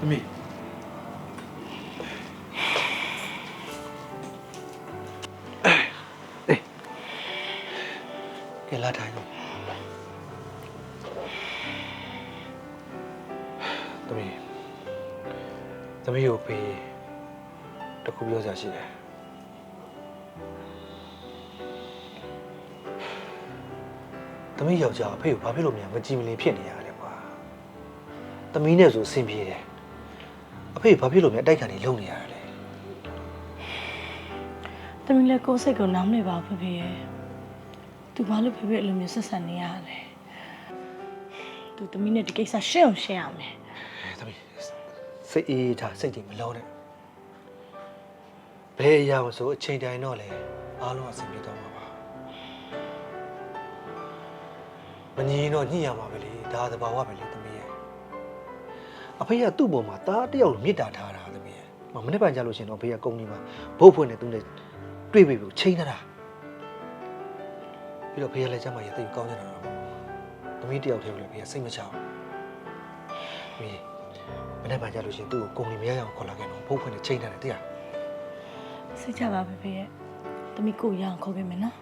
သမီးအေးကဲလာထိုင်တော့သမီးသမီးကိုပေးတစ်ခုပြောစရာရှိတယ်သမီးယောက်ျားအဖေကိုဘာဖြစ်လို့မြန်မကြည်မလင်ဖြစ်နေရလဲကွာသမီးနဲ့ဆိုအဆင်ပြေတယ် အဖေဘာဖြစ်လို့မြန်အတိုက်ခံနေလုံနေရလဲတမီးလည်းကိုယ်စိတ်ကိုနားမလည်ပါဘူးဖေဖေရဲ့သူဘာလို့ဖေဖေအလိုမျိုးဆက်ဆံနေရလဲသူတမီးနဲ့ဒီကိစ္စရှင်းအောင်ရှင်းရမယ်သမီးစိတ်အေးထားစိတ်တွေမလုံးနဲ့ဘယ်အရာမဆိုအချိန်တိုင်းတော့လေအားလုံးအဆင်ပြေတော့မှာပါမငြင်းတော့ညှိရမှာပဲလေဒါသဘာဝပဲလေသမီးရဲ့ အဖေကသူ့ပေါ်မှာတားတယောက်လိုမေတ္တာထားတာသမီးရဲ့မမနေ့ပန်ကြလို့ရှရင်တော့ဖေကကုန်းကြီးမှာဘုတ်ဖွင့်နေသူနဲ့တွေ့ပြီကိုချိန်ထားတာပြီးတော့ဖေကလည်းကျမ်းမာရသိပ်ကောင်းနေတာတော့သမီးတယောက်တည်းကိုလည်းဖေကစိတ်မချဘူးမီးမနေ့ပန်ကြလို့ရှရင်သူ့ကိုကုန်းကြီးမရအောင်ခေါ်လာခဲ့တော့ဘုတ်ဖွင့်နေချိန်ထားတယ်တရားစိတ်ချပါဖေဖေရဲ့တမီးကိုရအောင်ခေါ်ခဲ့မယ်နော်